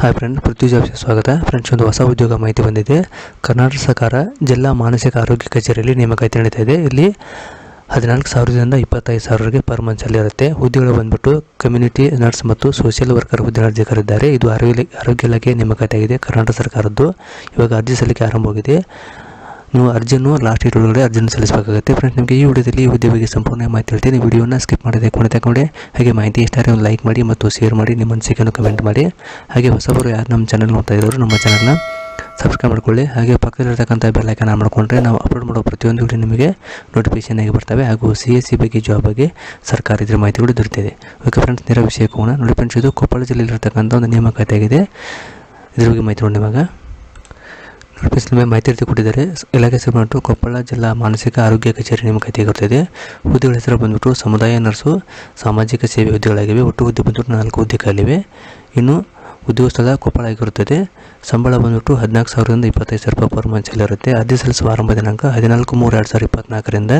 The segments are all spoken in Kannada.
ಹಾಯ್ ಫ್ರೆಂಡ್ ಪೃಥ್ವಿ ಜಾಬ್ಸ್ಗೆ ಸ್ವಾಗತ. ಫ್ರೆಂಡ್ಸ್ ಒಂದು ಹೊಸ ಉದ್ಯೋಗ ಮಾಹಿತಿ ಬಂದಿದೆ. ಕರ್ನಾಟಕ ಸರ್ಕಾರ ಜಿಲ್ಲಾ ಮಾನಸಿಕ ಆರೋಗ್ಯ ಕಚೇರಿಯಲ್ಲಿ ನೇಮಕಾತಿ ನಡೀತಾ ಇದೆ. ಇಲ್ಲಿ ಹದಿನಾಲ್ಕು ಸಾವಿರದಿಂದ ಇಪ್ಪತ್ತೈದು ಸಾವಿರವರೆಗೆ ಪರ್ ಮಂತ್ಸಲ್ಲಿ ಇರುತ್ತೆ. ಹುದ್ದೆಗಳು ಬಂದ್ಬಿಟ್ಟು ಕಮ್ಯುನಿಟಿ ನರ್ಸ್ ಮತ್ತು ಸೋಷಿಯಲ್ ವರ್ಕರ್ ಹುದ್ದೆ ಅರ್ಜಿಕರಿದ್ದಾರೆ ಇದು ಆರೋಗ್ಯ ಆರೋಗ್ಯ ಇಲಾಖೆ ನೇಮಕಾತಿ ಆಗಿದೆ ಕರ್ನಾಟಕ ಸರ್ಕಾರದ್ದು ಇವಾಗ ಅರ್ಜಿ ಸಲ್ಲಿಕೆ ಆರಂಭವಾಗಿದೆ. ನೀವು ಅರ್ಜಿಯನ್ನು ಲಾಸ್ಟ್ ಡೇಟ್ ಒಳಗಡೆ ಅರ್ಜಿಯನ್ನು ಸಲ್ಲಿಸಬೇಕಾಗುತ್ತೆ. ಫ್ರೆಂಡ್ಸ್ ನಿಮಗೆ ಈ ವಿಡಿಯೋದಲ್ಲಿ ಈ ಹುದ್ದೆ ಬಗ್ಗೆ ಸಂಪೂರ್ಣ ಮಾಹಿತಿ ಹೇಳ್ತೀನಿ. ವಿಡಿಯೋನ ಸ್ಕಿಪ್ ಮಾಡದೆ ಕೊನೆ ತಗೊಂಡೆ. ಹಾಗೆ ಮಾಹಿತಿ ಇಷ್ಟ ಒಂದು ಲೈಕ್ ಮಾಡಿ ಮತ್ತು ಶೇರ್ ಮಾಡಿ, ನಿಮ್ಮ ಅನಿಸಿಕೆಯನ್ನು ಕಮೆಂಟ್ ಮಾಡಿ. ಹಾಗೆ ಹೊಸಬರು ಯಾರು ನಮ್ಮ ಚಾನಲ್ ನೋಡ್ತಾ ಇರೋರು, ನಮ್ಮ ಚಾನಲ್ನ ಸಬ್ಸ್ಕ್ರೈಬ್ ಮಾಡ್ಕೊಳ್ಳಿ. ಹಾಗೆ ಪಕ್ಕದಲ್ಲಿರ್ತಕ್ಕಂಥ ಬೆಲ್ ಐಕನ್ ಆನ್ ಮಾಡಿಕೊಂಡ್ರೆ ನಾವು ಅಪ್ಲೋಡ್ ಮಾಡೋ ಪ್ರತಿಯೊಂದು ವಿಡಿಯೋ ನಿಮಗೆ ನೋಟಿಫಿಕೇಶನ್ ಆಗಿ ಬರ್ತವೆ. ಹಾಗೂ ಸಿ ಎಸ್ ಸಿ ಬಗ್ಗೆ ಜಾಬ್ ಬಗ್ಗೆ ಸರ್ಕಾರ ಇದ್ರ ಮಾಹಿತಿಗಳು ದೊರೆತಿದೆ ಓಕೆ ಫ್ರೆಂಡ್ಸ್ ನೇರ ವಿಷಯಕ್ಕೆ ಹೋಗೋಣ. ನೋಡಿ ಫ್ರೆಂಡ್ಸ್ ಇದು ಕೊಪ್ಪಳ ಜಿಲ್ಲೆಯಲ್ಲಿರ್ತಕ್ಕಂಥ ಒಂದು ನೇಮಕಾತಿ ಆಗಿದೆ ಇದ್ರ ಬಗ್ಗೆ ಮಾಹಿತಿ ನೋಡಿ ನಿಮಗೆ ಮಾಹಿತಿ ರೀತಿ ಕೊಟ್ಟಿದ್ದಾರೆ ಇಲಾಖೆ ಬಂದ್ಬಿಟ್ಟು ಕೊಪ್ಪಳ ಜಿಲ್ಲಾ ಮಾನಸಿಕ ಆರೋಗ್ಯ ಕಚೇರಿ ನೇಮಕಾತಿ ಕೊಡ್ತಿದೆ. ಹುದ್ದೆಗಳ ಹೆಸರು ಬಂದ್ಬಿಟ್ಟು ಸಮುದಾಯ ನರ್ಸು, ಸಾಮಾಜಿಕ ಸೇವೆ ಹುದ್ದೆಗಳಾಗಿವೆ ಒಟ್ಟು ಹುದ್ದೆ ಬಂದ್ಬಿಟ್ಟು ನಾಲ್ಕು ಹುದ್ದೆ ಇನ್ನು ಉದ್ಯೋಗ ಸ್ಥಳ ಕೊಪ್ಪಳ ಆಗಿರುತ್ತದೆ. ಸಂಬಳ ಬಂದ್ಬಿಟ್ಟು ಹದಿನಾಲ್ಕು ಸಾವಿರದಿಂದ ಇಪ್ಪತ್ತೈದು ಸಾವಿರ ರೂಪಾಯಿ ಪರ್ ಮಂತ್ ಇರುತ್ತೆ ಅರ್ಜಿ ಸಲ್ಲಿಸುವ ಆರಂಭ ದಿನಾಂಕ ಹದಿನಾಲ್ಕು ಮೂರು ಎರಡು ಸಾವಿರದ ಇಪ್ಪತ್ನಾಲ್ಕರಿಂದ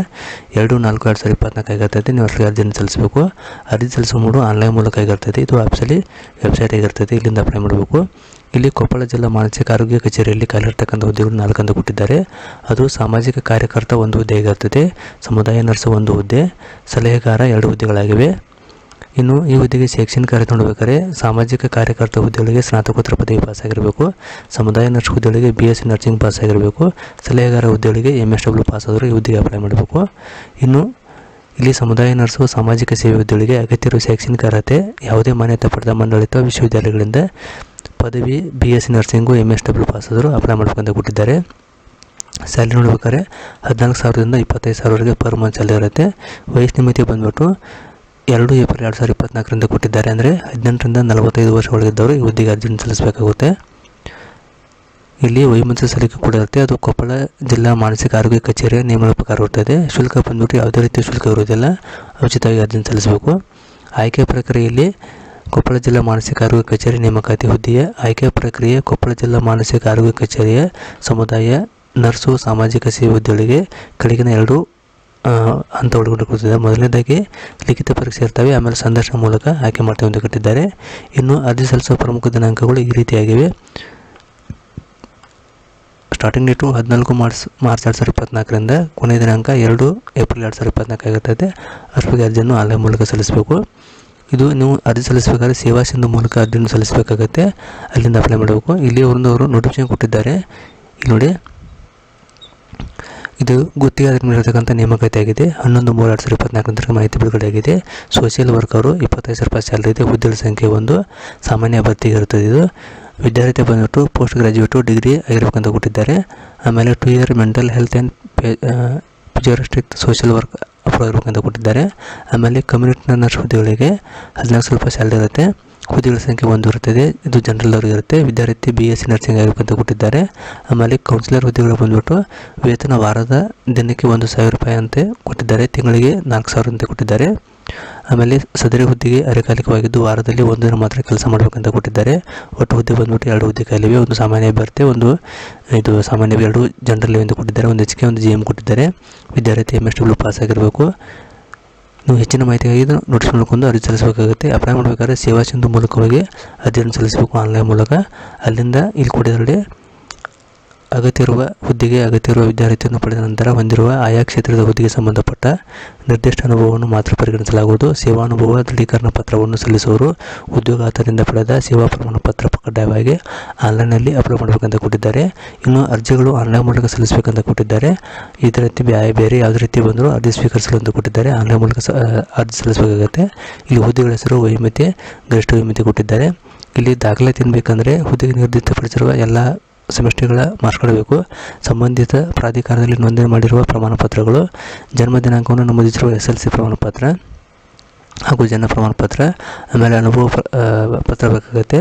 ಎರಡು ನಾಲ್ಕು ಎರಡು ಸಾವಿರದ ಇಪ್ಪತ್ನಾಲ್ಕು ಆಗಿರ್ತದೆ ನೀವು ಅಷ್ಟೇ ಅರ್ಜಿಯನ್ನು ಸಲ್ಲಿಸಬೇಕು. ಅರ್ಜಿ ಸಲ್ಲಿಸುವ ಮೂಡು ಆನ್ಲೈನ್ ಮೂಲಕ ಆಗಿರ್ತದೆ ಇದು ಆಪ್ಸಲ್ಲಿ ವೆಬ್ಸೈಟ್ ಆಗಿರ್ತದೆ ಇಲ್ಲಿಂದ ಅಪ್ಲೈ ಮಾಡಬೇಕು. ಇಲ್ಲಿ ಕೊಪ್ಪಳ ಜಿಲ್ಲಾ ಮಾನಸಿಕ ಆರೋಗ್ಯ ಕಚೇರಿಯಲ್ಲಿ ಕಾಲಿರ್ತಕ್ಕಂಥ ಹುದ್ದೆಗಳು ನಾಲ್ಕು ಅಂತ ಕೊಟ್ಟಿದ್ದಾರೆ. ಅದು ಸಾಮಾಜಿಕ ಕಾರ್ಯಕರ್ತ ಒಂದು ಹುದ್ದೆ ಆಗಿರ್ತದೆ ಸಮುದಾಯ ನರ್ಸ್ ಒಂದು ಹುದ್ದೆ, ಸಲಹೆಗಾರ ಎರಡು ಹುದ್ದೆಗಳಾಗಿವೆ. ಇನ್ನು ಈ ಹುದ್ದೆಗೆ ಶೈಕ್ಷಣಿಕ ಕಾರ್ಯ ನೋಡಬೇಕಾದ್ರೆ ಸಾಮಾಜಿಕ ಕಾರ್ಯಕರ್ತ ಹುದ್ದೆಗಳಿಗೆ ಸ್ನಾತಕೋತ್ತರ ಪದವಿ ಪಾಸ್ ಆಗಿರಬೇಕು ಸಮುದಾಯ ನರ್ಸ್ ಹುದ್ದೆಗಳಿಗೆ B S C nursing pass ಆಗಿರಬೇಕು ಸಲಹೆಗಾರ ಹುದ್ದೆಗಳಿಗೆ ಎಂ ಎಸ್ ಡಬ್ಲ್ಯೂ ಪಾಸ್ ಆದರೂ ಈ ಹುದ್ದೆಗೆ ಅಪ್ಲೈ ಮಾಡಬೇಕು. ಇನ್ನು ಇಲ್ಲಿ ಸಮುದಾಯ ನರ್ಸು ಸಾಮಾಜಿಕ ಸೇವೆ ಹುದ್ದೆಗಳಿಗೆ ಅಗತ್ಯವಿರುವ ಶೈಕ್ಷಣಿಕ ಅರ್ಹತೆ, ಯಾವುದೇ ಮಾನ್ಯತೆ ಪಡೆದ ಮಂಡಳಿತ ವಿಶ್ವವಿದ್ಯಾಲಯಗಳಿಂದ ಪದವಿ B S C nursing M S W pass ಆದರೂ ಅಪ್ಲೈ ಮಾಡ್ಬೇಕಂತ ಕೊಟ್ಟಿದ್ದಾರೆ. ಸ್ಯಾಲ್ರಿ ನೋಡ್ಬೇಕಾದ್ರೆ ಹದಿನಾಲ್ಕು ಸಾವಿರದಿಂದ ಇಪ್ಪತ್ತೈದು ಸಾವಿರವರೆಗೆ ಪರ್ ಮಂತ್ ಸ್ಯಾಲ್ರಿ ಇರುತ್ತೆ. ವಯಸ್ಸಿನ ಮಿತಿ ಬಂದ್ಬಿಟ್ಟು ಎರಡು ಏಪ್ರಿಲ್ ಎರಡು ಸಾವಿರದ ಇಪ್ಪತ್ನಾಲ್ಕರಿಂದ ಕೊಟ್ಟಿದ್ದಾರೆ. ಅಂದರೆ ಹದಿನೆಂಟರಿಂದ ನಲವತ್ತೈದು ವರ್ಷ ಒಳಗಿದ್ದವರು ಈ ಹುದ್ದೆಗೆ ಅರ್ಜಿ ಸಲ್ಲಿಸಬೇಕಾಗುತ್ತೆ. ಇಲ್ಲಿ ವೈಮನಸ್ಸು ಸಲ್ಲಿಕೆ ಕೂಡ ಇರುತ್ತೆ. ಅದು ಕೊಪ್ಪಳ ಜಿಲ್ಲಾ ಮಾನಸಿಕ ಆರೋಗ್ಯ ಕಚೇರಿಯ ನಿಯಮಗಳ ಪ್ರಕಾರ ಇರ್ತದೆ. ಶುಲ್ಕ ಬಂದ್ಬಿಟ್ಟು ಯಾವುದೇ ರೀತಿಯ ಶುಲ್ಕ ಇರುವುದಿಲ್ಲ. ಉಚಿತವಾಗಿ ಅರ್ಜಿ ಸಲ್ಲಿಸಬೇಕು. ಆಯ್ಕೆ ಪ್ರಕ್ರಿಯೆಯಲ್ಲಿ ಕೊಪ್ಪಳ ಜಿಲ್ಲಾ ಮಾನಸಿಕ ಆರೋಗ್ಯ ಕಚೇರಿ ನೇಮಕಾತಿ ಹುದ್ದೆಯ ಆಯ್ಕೆ ಪ್ರಕ್ರಿಯೆ, ಕೊಪ್ಪಳ ಜಿಲ್ಲಾ ಮಾನಸಿಕ ಆರೋಗ್ಯ ಕಚೇರಿಯ ಸಮುದಾಯ ನರ್ಸು ಸಾಮಾಜಿಕ ಸೇವೆ ಹುದ್ದೆಗಳಿಗೆ ಕೆಳಗಿನ ಎರಡು ಅಂತ ಒಳಗೊಂಡಿರುತ್ತದೆ. ಮೊದಲನೇದಾಗಿ ಲಿಖಿತ ಪರೀಕ್ಷೆ ಇರ್ತವೆ, ಆಮೇಲೆ ಸಂದರ್ಶನ ಮೂಲಕ ಆಯ್ಕೆ ಮಾಡ್ತೇವೆ ಎಂದು ಕಟ್ಟಿದ್ದಾರೆ. ಇನ್ನು ಅರ್ಜಿ ಸಲ್ಲಿಸುವ ಪ್ರಮುಖ ದಿನಾಂಕಗಳು ಈ ರೀತಿಯಾಗಿವೆ. ಸ್ಟಾರ್ಟಿಂಗ್ ಡೇಟು ಹದಿನಾಲ್ಕು ಮಾರ್ಚ್ ಮಾರ್ಚ್ ಎರಡು ಸಾವಿರದ ಇಪ್ಪತ್ನಾಲ್ಕರಿಂದ ಕೊನೆಯ ದಿನಾಂಕ ಎರಡು ಏಪ್ರಿಲ್ ಎರಡು ಸಾವಿರದ ಇಪ್ಪತ್ನಾಲ್ಕು ಆಗಿರ್ತದೆ ಅದ್ರ ಅರ್ಜಿಯನ್ನು ಆನ್ಲೈನ್ ಮೂಲಕ ಸಲ್ಲಿಸಬೇಕು. ಇದು ನೀವು ಅರ್ಜಿ ಸಲ್ಲಿಸಬೇಕಾದ್ರೆ ಸೇವಾ ಸಿಂಧು ಮೂಲಕ ಅರ್ಜಿಯನ್ನು ಸಲ್ಲಿಸಬೇಕಾಗತ್ತೆ. ಅಲ್ಲಿಂದ ಅಪ್ಲೈ ಮಾಡಬೇಕು. ಇಲ್ಲಿ ಒಂದು ಅವರು ನೋಟಿಫಿಕೇಶನ್ ಕೊಟ್ಟಿದ್ದಾರೆ. ಇಲ್ಲಿ ನೋಡಿ. ಇದು ಗುತ್ತಿಗೆ ಆಧಾರದ ಮೇಲೆ ಇರತಕ್ಕಂಥ ನೇಮಕಾತಿ ಆಗಿದೆ. ಹನ್ನೊಂದು ಮೂರು ಎರಡು ಸಾವಿರದ ಇಪ್ಪತ್ನಾಲ್ಕರ ಮಾಹಿತಿ ಬಿಡುಗಡೆ ಆಗಿದೆ. ಸೋಷಿಯಲ್ ವರ್ಕರು ಇಪ್ಪತ್ತೈದು ಸಾವಿರ ರೂಪಾಯಿ ಸ್ಯಾಲರಿ ಇದೆ. ಹುದ್ದೆಗಳ ಸಂಖ್ಯೆ ಒಂದು. ಸಾಮಾನ್ಯ ಭರ್ತಿಗೆ ಇರುತ್ತದೆ ಇದು. ವಿದ್ಯಾರ್ಥಿ ಬಂದ್ಬಿಟ್ಟು ಪೋಸ್ಟ್ ಗ್ರಾಜ್ಯುಯೇಟು ಡಿಗ್ರಿ ಆಗಿರ್ಬೇಕಂತ ಕೊಟ್ಟಿದ್ದಾರೆ. ಆಮೇಲೆ two year mental health and ಫಿಜಿಯೋರಿಸ್ಟಿಕ್ social work approve ಅಂತ ಕೊಟ್ಟಿದ್ದಾರೆ. ಆಮೇಲೆ ಕಮ್ಯುನಿಟಿ ನರ್ಸ್ ಹುದ್ದೆಗಳಿಗೆ ಹದಿನಾಲ್ಕು ಸಾವಿರ ರೂಪಾಯಿ ಸ್ಯಾಲ್ರಿ ಇರುತ್ತೆ. ಹುದ್ದೆಗಳ ಸಂಖ್ಯೆ ಒಂದು ಇರುತ್ತದೆ. ಇದು ಜನರಲ್ ಅವ್ರಿಗೆ ಇರುತ್ತೆ. ವಿದ್ಯಾರ್ಥಿ ಬಿ ಎಸ್ ಸಿ ನರ್ಸಿಂಗ್ ಆಗಿರ್ಬೇಕಂತ ಕೊಟ್ಟಿದ್ದಾರೆ. ಆಮೇಲೆ ಕೌನ್ಸಿಲರ್ ಹುದ್ದೆಗಳು ಬಂದುಬಿಟ್ಟು ವೇತನ ವಾರದ ದಿನಕ್ಕೆ ಒಂದು ಸಾವಿರ ರೂಪಾಯಿ ಅಂತೆ ಕೊಟ್ಟಿದ್ದಾರೆ. ತಿಂಗಳಿಗೆ ನಾಲ್ಕು ಸಾವಿರ ಅಂತ ಕೊಟ್ಟಿದ್ದಾರೆ. ಆಮೇಲೆ ಸದರಿ ಹುದ್ದೆಗೆ ಅರೆಕಾಲಿಕವಾಗಿದ್ದು ವಾರದಲ್ಲಿ ಒಂದು ದಿನ ಮಾತ್ರ ಕೆಲಸ ಮಾಡಬೇಕಂತ ಕೊಟ್ಟಿದ್ದಾರೆ. ಒಟ್ಟು ಹುದ್ದೆ ಬಂದ್ಬಿಟ್ಟು ಎರಡು ಹುದ್ದೆ ಕಾಲಿವೆ ಒಂದು ಸಾಮಾನ್ಯ ಅಭ್ಯರ್ಥಿ, ಒಂದು, ಇದು ಸಾಮಾನ್ಯ ಎರಡು ಜನರಲ್ ಎಂದು ಕೊಟ್ಟಿದ್ದಾರೆ. ಒಂದು ಎಚ್ ಕೆ ಒಂದು ಜಿ ಎಂ ಕೊಟ್ಟಿದ್ದಾರೆ. ವಿದ್ಯಾರ್ಥಿ ಎಂ ಎಸ್ ಡಬ್ಲ್ಯೂ ಪಾಸ್ ಆಗಿರಬೇಕು. ನೀವು ಹೆಚ್ಚಿನ ಮಾಹಿತಿಗಾಗಿ ನೋಟಿಸ್ ಮಾಡ್ಕೊಂಡು ಅರ್ಜಿ ಸಲ್ಲಿಸಬೇಕಾಗುತ್ತೆ. ಅಪ್ಲೈ ಮಾಡಬೇಕಾದ್ರೆ ಸೇವಾ ಸಿಂಧು ಮೂಲಕವಾಗಿ ಅರ್ಜಿಯನ್ನು ಸಲ್ಲಿಸಬೇಕು ಆನ್ಲೈನ್ ಮೂಲಕ. ಅಲ್ಲಿಂದ ಇಲ್ಲಿ ಕೊಡಿದರೆ ಅಗತ್ಯ ಇರುವ ಹುದ್ದೆಗೆ ಅಗತ್ಯವಿರುವ ವಿದ್ಯಾರ್ಥಿಯನ್ನು ಪಡೆದ ನಂತರ ಹೊಂದಿರುವ ಆಯಾ ಕ್ಷೇತ್ರದ ಹುದ್ದೆಗೆ ಸಂಬಂಧಪಟ್ಟ ನಿರ್ದಿಷ್ಟ ಅನುಭವವನ್ನು ಮಾತ್ರ ಪರಿಗಣಿಸಲಾಗುವುದು. ಸೇವಾನುಭವ ದೃಢೀಕರಣ ಪತ್ರವನ್ನು ಸಲ್ಲಿಸುವವರು ಉದ್ಯೋಗಾತರಿಂದ ಪಡೆದ ಸೇವಾ ಪ್ರಮಾಣ ಪತ್ರ ಕಡ್ಡಾಯವಾಗಿ ಆನ್ಲೈನಲ್ಲಿ ಅಪ್ಲೋಡ್ ಮಾಡಬೇಕಂತ ಕೊಟ್ಟಿದ್ದಾರೆ. ಇನ್ನು ಅರ್ಜಿಗಳು ಆನ್ಲೈನ್ ಮೂಲಕ ಸಲ್ಲಿಸಬೇಕಂತ ಕೊಟ್ಟಿದ್ದಾರೆ. ಇದೇ ರೀತಿ ಬ್ಯಾ- ಬೇರೆ ಯಾವುದೇ ರೀತಿ ಬಂದರೂ ಅರ್ಜಿ ಸ್ವೀಕರಿಸಲು ಅಂತ ಕೊಟ್ಟಿದ್ದಾರೆ. ಆನ್ಲೈನ್ ಮೂಲಕ ಅರ್ಜಿ ಸಲ್ಲಿಸಬೇಕಾಗುತ್ತೆ. ಇಲ್ಲಿ ಹುದ್ದೆಗಳ ಹೆಸರು, ವೈಮಿತಿ, ಗರಿಷ್ಠ ವೈಮಿತಿ ಕೊಟ್ಟಿದ್ದಾರೆ. ಇಲ್ಲಿ ದಾಖಲಾತಿ ಬೇಕಂದರೆ ಹುದ್ದೆಗೆ ನಿರ್ದಿಷ್ಟಪಡಿಸಿರುವ ಎಲ್ಲ ಸೆಮಿಸ್ಟರ್ಗಳ ಮಾರ್ಕ್ಸ್ಗಳು ಬೇಕು ಸಂಬಂಧಿತ ಪ್ರಾಧಿಕಾರದಲ್ಲಿ ನೋಂದಣಿ ಮಾಡಿರುವ ಪ್ರಮಾಣಪತ್ರಗಳು, ಜನ್ಮ ದಿನಾಂಕವನ್ನು ನಮೂದಿಸಿರುವ ಎಸ್ ಎಲ್ ಸಿ ಪ್ರಮಾಣಪತ್ರ ಹಾಗೂ ಜನ ಪ್ರಮಾಣಪತ್ರ, ಆಮೇಲೆ ಅನುಭವ ಪತ್ರ ಬೇಕಾಗುತ್ತೆ.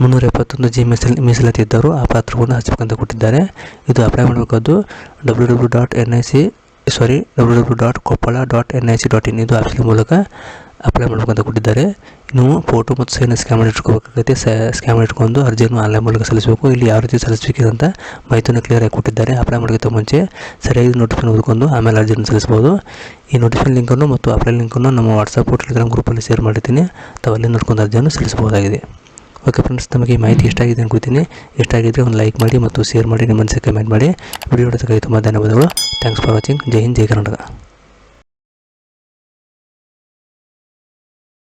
ಮುನ್ನೂರ ಎಪ್ಪತ್ತೊಂದು ಜಿ ಮೀಸಲ್, ಮೀಸಲಾತಿ ಇದ್ದವರು ಆ ಪಾತ್ರವನ್ನು ಹಚ್ಚಬೇಕಂತ ಕೊಟ್ಟಿದ್ದಾರೆ. ಇದು apply ಮಾಡಬೇಕಾದ್ದು W W dot N I C, sorry, W W dot Koppal dot N I C dot in ಇದು ಆಪ್ಷನ್ ಮೂಲಕ. ಅಪ್ಲೈ ಮಾಡ್ಬೇಕಂತ ಕೊಟ್ಟಿದ್ದಾರೆ. ಇನ್ನು ಫೋಟೋ ಮತ್ತು ಸೈನ್ ಸ್ಕ್ಯಾನ್ ಮಾಡಿ ಇಟ್ಕೋಬೇಕಾಗುತ್ತೆ. ಸ್ಕ್ಯಾನ್ ಮಾಡಿ ಇಟ್ಕೊಂಡು ಅರ್ಜಿಯನ್ನು ಆನ್ಲೈನ್ ಮೂಲಕ ಸಲ್ಲಿಸಬೇಕು. ಇಲ್ಲಿ ಯಾವ ರೀತಿ ಅಂತ ಮಾಹಿತಿಯನ್ನು ಕ್ಲಿಯರ್ ಆಗಿ ಕೊಟ್ಟಿದ್ದಾರೆ. ಅಪ್ಲೈ ಮಾಡೋಕ್ಕಿಂತ ಮುಂಚೆ ಸರಿಯಾಗಿ ನೋಟಿಫಿಕೇಶನ್ ಓದ್ಕೊಂಡು ಆಮೇಲೆ ಅರ್ಜಿಯನ್ನು ಸಲ್ಲಿಸ್ಬೋದು. ಈ ನೋಟಿಫಿಕೇಶನ್ ಲಿಂಕನ್ನು ಮತ್ತು ಅಪ್ಲೈ ಲಿಂಕನ್ನು ನಮ್ಮ ವಾಟ್ಸಪ್ ಟೆಲಿಗ್ರಾಮ್ ಗ್ರೂಪಲ್ಲಿ ಶೇರ್ ಮಾಡಿದ್ದೀನಿ ತಾವು ಅಲ್ಲಿ ನೋಡ್ಕೊಂಡು ಅರ್ಜಿಯನ್ನು ಸಲ್ಲಿಸಬಹುದಾಗಿದೆ. ಓಕೆ ಫ್ರೆಂಡ್ಸ್ ನಮಗೆ ಈ ಮಾಹಿತಿ ಇಷ್ಟ ಆಗಿದೆ ಅನ್ಕೋತೀನಿ ಇಷ್ಟ ಆಗಿದ್ರೆ ಒಂದು ಲೈಕ್ ಮಾಡಿ ಮತ್ತು ಶೇರ್ ಮಾಡಿ, ನಿಮ್ಮ ಮನಸ್ಸಿಗೆ ಕಮೆಂಟ್ ಮಾಡಿ. ವಿಡಿಯೋ ತುಂಬ ಧನ್ಯವಾದಗಳು. Thanks for watching Jai Hind, Jai Karnataka.